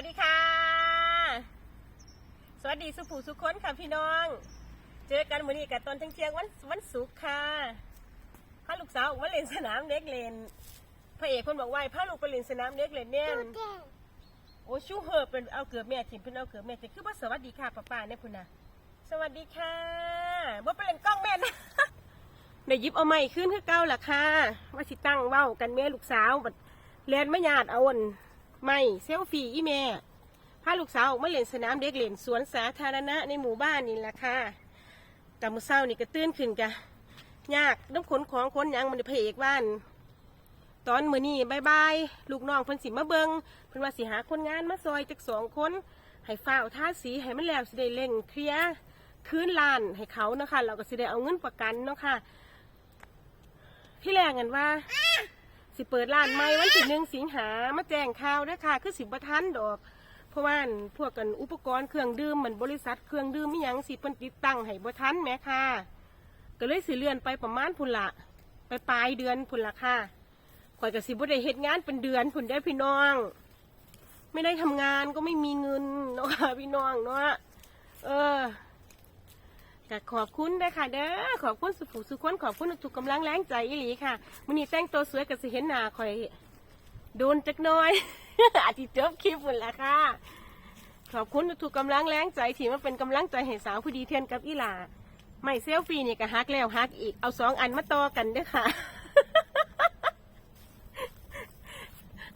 วัสดีค่ะ สวัสดีสุภูสุคนค่ะพี่น้อง เจอกันวันนี้กับตอนเที่ยงๆวันวันศุกร์ค่ะพาลูกสาวออกมาเล่นสนามเด็กเล่นพระเอกคนบอกว่าให้พาลูกไปเล่นสนามเด็กเล่นเนี่ยโอ้ชูเหอะเป็นเอาเกือบแม่ถิ่มเป็นเอาเกือบแม่จะคือว่าสวัสดีค่ะป้าป้าเนี่ยพุ่นนะสวัสดีค่ะว่าไปเล่นกล้องแม่นะได้หยิบเอาไม้ขึ้นคือเก่าล่ะค่ะว่าสิตั้งเว้ากันแม่ลูกสาวบัดเรียนไม่ญาติเอาอัน ไม่เซลฟี่อีแม่พาลูกสาวออกมาเล่นสนามเด็กเล่นสวนสาธารณะในหมู่บ้านนี่แหละค่ะกับมือเศร้านี่ก็ตื่นขึ้นกะยากน้ำขนของขนยังมันได้พเอกบ้าน ตอนมือนี้บายบายลูกน้องเพิ่นสิมาเบิงเพิ่นว่าสิหาคนงานมาซอยจักสองคนให้ฝ้าวทาสีให้มันแล้วสิได้เร่งเคลียร์คืนลานให้เขานะคะเราก็สิได้เอาเงินประกันเนาะค่ะที่แรงกันว่า สิเปิดร้านใหม่วันที่หนึ่งสิงหามาแจ้งข่าวเด้ค่ะ คือสิบทันดอก เพราะว่าพวกกันอุปกรณ์เครื่องดื่มเหมือนบริษัทเครื่องดื่มมิยังสิเพิ่นติดตั้งให้บ่ทันแหม่ค่ะ ก็เลยสิเลื่อนไปประมาณพุ่นละไปปลายเดือนพุ่นละค่ะข่อยก็สิบ่ได้เฮ็ดงานเป็นเดือนพุ่นได้อพี่น้อง ไม่ได้ทำงานก็ไม่มีเงินเนาะค่ะพี่น้องเนาะเออ ก็ขอบคุณด้วยค่ะเด้อขอบคุณสุภูสุขคนขอบคุณทุกกำลังแรงใจอีหลีค่ะมื้อนี้แต่งตัวสวยก็สิเห็นหน้าข่อยโดนจักหน้อย อาจจะจบคลิปหมดแล้วค่ะ ขอบคุณทุกกำลังแรงใจที่มาเป็นกำลังใจให้สาวผู้ดีเทียนกับอีหลาไม่เซลฟี่นี่ก็ฮักแล้วฮักอีกเอาสองอันมาต่อกันด้อค่ะ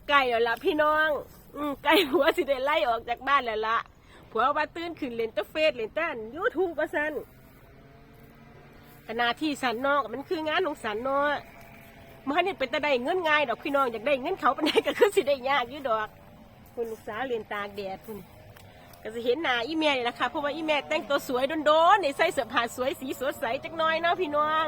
ไก่แล้วล่ะพี่น้อง อืมไก่หัวสิได้ไล่ออกจากบ้านแล้วละผัวว่าตื่นขึ้นเล่นแตะเฟซเล่นต้นยูทูบว่าซั่น ขณะที่สันนอกมันคืองานของสันนาะมันนี่เป็นต่ได้เงินง่ายดอกพี่น้องอยากได้เงินเขาเป็นไดก็คือสิได้ยากอยู่ดอก คุณลูกสาวเรียนตากแดดคุณก็จะเห็นหน้าอีเมลนี่แหละค่ะเพราะว่าอีเมลแต่งตัวสวยโดนๆนี่ใส่เสื้อผ้าสวยสีสดใสจักหน้อยเนาะพี่น้อง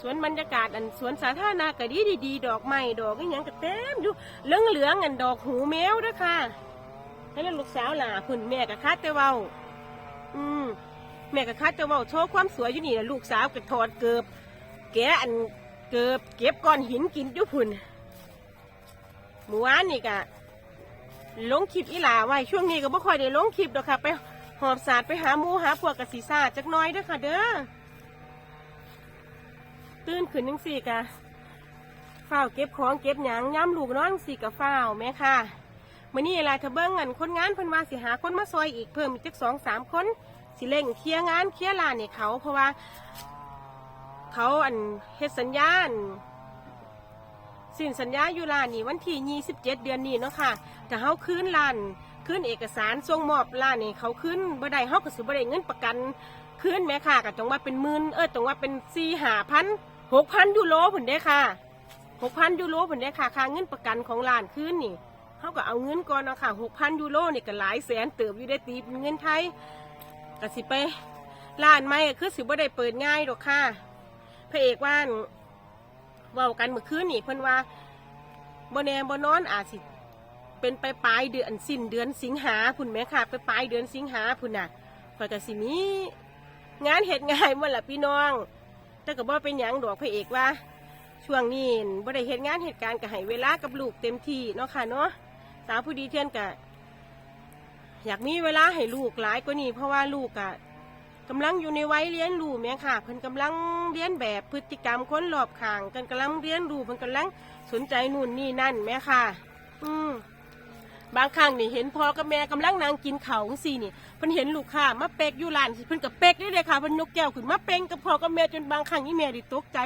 สวนบรรยากาศอันสวนสาธารณะก็ดีดีๆดอกไม้ดอกอีหยังก็เต็มอยู่เหลืองเหลืองๆอันดอกหูแมวด้อค่ะให้ลูกสาวหล่ะคุณแม่ก็คาดแต่เว้าอืม แม่ก็คัดจะเว่าโชว์ความสวยอยู่นี่นะลูกสาวก็ถอดเกือบแกะอันเกือบเก็บก้อนหินกินอยู่พุ่นเมื่อวานนี่ก็ลงคลิปอีหลาไว้ช่วงนี้ก็บ่ค่อยได้ลงคลิปดอกค่ะ ไปหอบสาดไปหาหมูหาพวกกะสีซาจักน้อยเด้อค่ะ เด้อตื่นขึ้นจังสี่กะฝ้าวเก็บของเก็บหยังย้ำลูกน้องสี่กะฝ้าวแม่ค่ะมื่อนี้ล่ะถ้าเบิ้งเงินคนงานเพิ่นว่าสิหาคนมาซอยอีกเพิ่มอีกจักสองสามคน สิเร่งเคลียร์งานเคลียร์ลานให้เขา เพราะว่า เขาอันเฮ็ดสัญญาณสิ้นสัญญาอยู่ลานนี่วันที่27 เดือนนี้เนาะค่ะถ้าเขาคืนลานคืนเอกสารส่งมอบลานนี่เขาคืนบ่ได้เขาก็สิบ่ได้เงินประกันคืนแม่ค่ะก็ต้องว่าเป็นหมื่นเออต้องว่าเป็น4 5พัน6พันยูโรผุนเด้ค่ะ6,000ยูโรผุนเด้ค่ะค่าเงินประกันของลานคืนนี่เขาก็เอาเงินก่อนเนาะค่ะ6,000ยูโรนี่ก็หลายแสนเติบอยู่ได้ตีเป็นเงินไทย ก็สิไปร้านไม่คือสิบ่ได้เปิดง่ายดอกค่ะพระเอกว่านเว้ากันเมื่อคืนนี่เพิ่นว่าบ่แน่บ่นอนอาจสิเป็นไปปลายเดือนสิ้นเดือนสิงหาพุ่นแหม่ค่ะ ไปปลายเดือนสิงหาพุ่นน่ะข่อยก็สิมีงานเฮ็ดง่ายหมดล่ะพี่น้อง แต่ก็บ่เป็นหยังดอกพระเอกว่า ช่วงนี้บ่ได้เฮ็ดงานเหตุการณ์ก็ให้เวลากับลูกเต็มที่เนาะค่ะเนาะสาวผู้ดีเทียนก็ อยากมีเวลาให้ลูกหลายกว่านี้เพราะว่าลูกอะกำลังอยู่ในวัยเรียนรู้แม่ค่ะเพิ่นกำลังเรียนแบบพฤติกรรมคนรอบข้างกันกำลังเรียนรู้เพิ่นกำลังสนใจนู่นนี่นั่นแม่ค่ะ อืมบางครั้งนี่เห็นพ่อกับแม่กำลังนั่งกินข้าวจังซี่นี่เพิ่นเห็นลูกค้ามาเป๊กอยู่ร้านสิเพิ่นก็เป๊กได้เลยค่ะเพิ่นนกแก้วขึ้นมาเป้งกับพ่อกับแม่จนบางครั้งนี่แม่ด้ตกใจ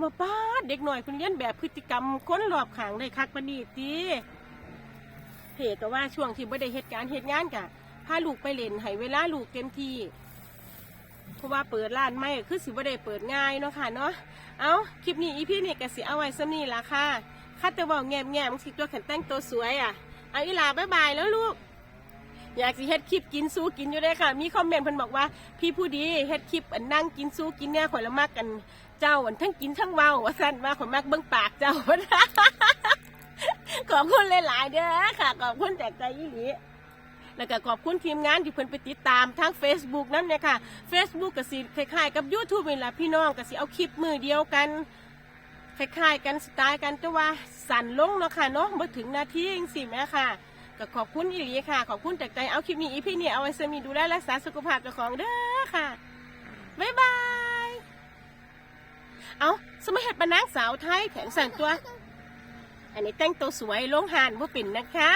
มาป้าเด็กหน่อยเพิ่นเรียนแบบพฤติกรรมคนรอบข้างได้คักปานนี้ติ เพจก็ว่าช่วงที่ไม่ได้เหตุการณ์เหตุงานกะพาลูกไปเล่นให้เวลาลูกเต็มที่เพราะว่าเปิดร้านไม่คือสิบ่ได้เปิดง่ายเนาะค่ะเนาะเอาคลิปนี้อีพี่นี่ก็สิเอาไว้สำนี่ละค่ะข้าแต่ว่าแง่มแง่มสิตัวแขันแต่งตัวสวยอะเอาอีลาบายบายแล้วลูก อยากสิเฮ็ดคลิปกินสู้กินอยู่ได้ค่ะ มีคอมเมนต์เพิ่นบอกว่า พี่ผู้ดีเฮ็ดคลิปอันนั่งกินสู้กินเนี่ยข่อยละมักกันเจ้าอันทั้งกินทั้งเว้าว่าซั่นว่าข่อยมักเบิ่งปากเจ้า ขอบคุณหลายๆเด้อค่ะ ขอบคุณจากใจอีหลีแล้วก็ขอบคุณทีมงานที่เพิ่นไปติดตามทั้ง Facebook นั่นเนี่ยค่ะ Facebook ก็สิคล้ายๆ กับ YouTube นี่ล่ะพี่น้องก็สิเอาคลิปมือเดียวกันคล้ายๆกันสไตล์กันแต่ว่าสั่นลงเนาะค่ะเนาะมาถึงนาทีเองสิแม่ค่ะก็ขอบคุณอีหลีค่ะ ขอบคุณจากใจเอาคลิปนี้อีพี่นี่เอาไว้สมีดูแลรักษาสุขภาพเจ้ของเด้อค่ะบ๊ายบาย เอาสมัยเหตุปนังสาวไทยแข็งสั่งตัว อันนี้แต่งตัวสวยลงหานว่าเป็นนะคะ